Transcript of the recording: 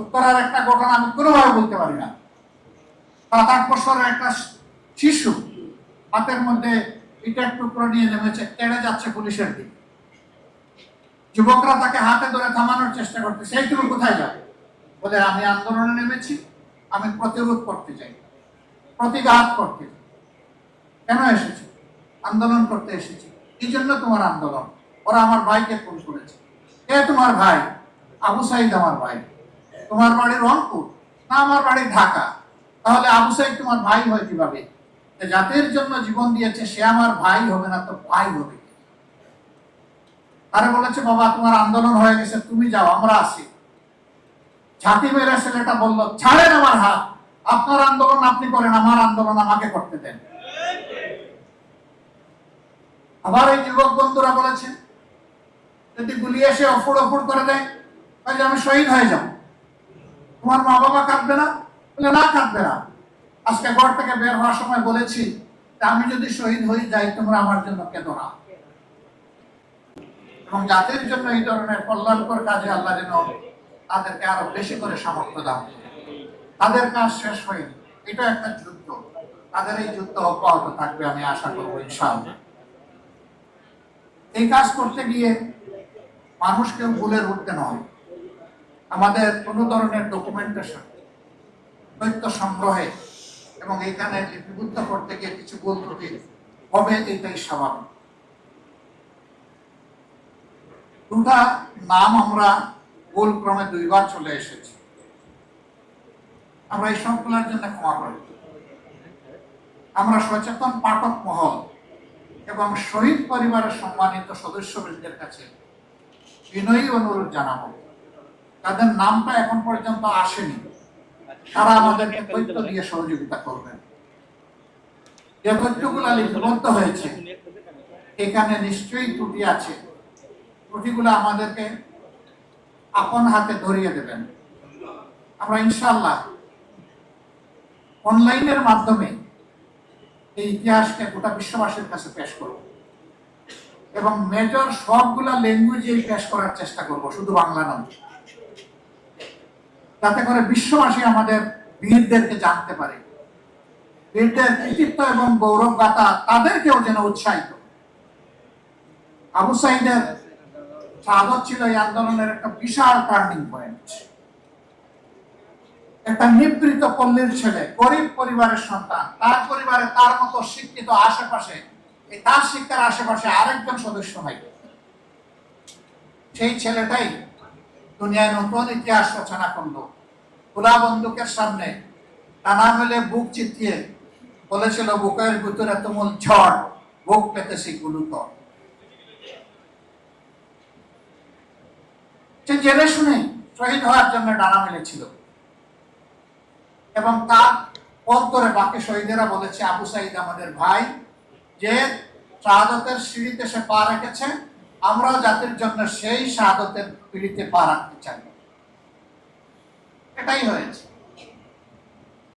উত্তরার একটা ঘটনা আমি কোনোভাবে বলতে পারি না। সাত আট বছরের একটা শিশু হাতের মধ্যে ইটার টুকরো নিয়ে নেমেছে তেড়ে যাচ্ছে পুলিশের দিকে। যুবকরা তাকে হাতে ধরে থামানোর চেষ্টা করতেছে এই তুমি কোথায় যাবে? বলে, আমি আন্দোলনে নেমেছি, আমি প্রতিরোধ করতে চাই, প্রতিঘাত করতে কেন এসেছি? আন্দোলন করতে এসেছি। এই জন্য তোমার আন্দোলন? ওরা আমার ভাইকে ফোন করেছে। কে তোমার ভাই? আবু সাইদ আমার ভাই। তোমার বাড়ি রংপুর, না আমার বাড়ি ঢাকা? তাহলে আবু সাইদ তোমার ভাই হয় কীভাবে? জাতির জন্য জীবন দিয়েছে, সে আমার ভাই হবে না তো ভাই হবে? তারা বলেছে, বাবা, তোমার আন্দোলন হয়ে গেছে, তুমি যাও, আমরা আসি ঝাঁকি মেরে ছেলেটা বলল, ছাড়েন আমার হাত, আপনার আন্দোলন আপনি করেন, আমার আন্দোলন আমাকে করতে দেন। আবার এই যুবক বন্ধুরা বলেছে, যদি গুলি এসে অফুর অফুর করে দেয় আমি শহীদ হয়ে যাব। তোমার মা বাবা কাঁদবে না? বলে, না, কাঁদবে না। আজকে ঘর থেকে বের হওয়ার সময় বলেছি আমি যদি শহীদ হয়ে যাই তোমরা আমার জন্য কেঁদো না। এবং জাতির জন্য এই ধরনের কল্যাণকর কাজে আল্লাহ যেন তাদেরকে আরও বেশি করে সামর্থ্য করে। তাদের কাজ শেষ হয়নি। এটা একটা যুদ্ধ। তাদের এই যুদ্ধ অব্যাহত থাকবে, আমি আশা করব, ইনশাআল্লাহ। এই কাজ করতে গিয়ে মানুষকে ভুলের উঠতে নয়। আমাদের কোনো ধরনের ডকুমেন্টেশন তথ্য সংগ্রহে এবং এখানে লিপিবদ্ধ করতে গিয়ে কিছু ভুল ত্রুটি হবে, এটাই স্বাভাবিক। দুটা নাম আমরা ভুল ক্রমে দুইবার চলে এসেছি। আমরা এই সবগুলোর জন্য ক্ষমা করি। আমরা সচেতন পাঠক মহল এবং শহীদ পরিবারের সম্মানিত সদস্যবৃন্দের কাছে বিনয়ী অনুরোধ জানাব। তাদের নামটা এখন পর্যন্ত আসেনি। তারা আমাদেরকে তথ্য দিয়ে সহযোগিতা করবেন। যে তথ্যগুলো লিপিবদ্ধ হয়েছে এখানে নিশ্চয়ই ত্রুটি আছে। ত্রুটিগুলো আমাদেরকে আপন হাতে ধরিয়ে দেবেন। আমরা ইনশাল্লাহ অনলাইনের মাধ্যমে এই ইতিহাসকে গোটা বিশ্ববাসীর কাছে পেশ করব। এবং মেজর সবগুলা ল্যাঙ্গুয়েজে পেশ করার চেষ্টা করব শুধু বাংলা নয়। যাতে করে বিশ্ববাসী আমাদের বীরদেরকে জানতে পারে। বীরদের কৃতিত্ব এবং গৌরব গাথা তাদেরকেও যেন উৎসাহিত। আবু সাইদের শাহাদত ছিল এই আন্দোলনের একটা বিশাল টার্নিং পয়েন্ট। একটা নিবৃত পল্লীর ছেলে, গরিব পরিবারের সন্তান, তার পরিবারে তার মতো শিক্ষিত আশেপাশে তার শিক্ষার আশেপাশে আরেকজন সদস্য নাই। সেই ছেলেটাই দুনিয়ায় নতুন ইতিহাস রচনা করল। খোলা বন্দুকের সামনে টানা মেলে বুক চিতিয়ে বলেছিল, বুকের ভিতরে তুমুল ঝড়, বুক পেতেছি গুলুতর সে জেনে শুনে শহীদ হওয়ার জন্য ডানা মেলেছিল। এবং তার পথ ধরে বাকি শহীদেরা বলেছে, আবু সাইদ আমাদের ভাই, যে শাহাদতের সিঁড়িতে সে পা রেখেছে আমরাও জাতির জন্য সেই শাহাদতের পিড়িতে পা রাখতে চাই। এটাই হয়েছে।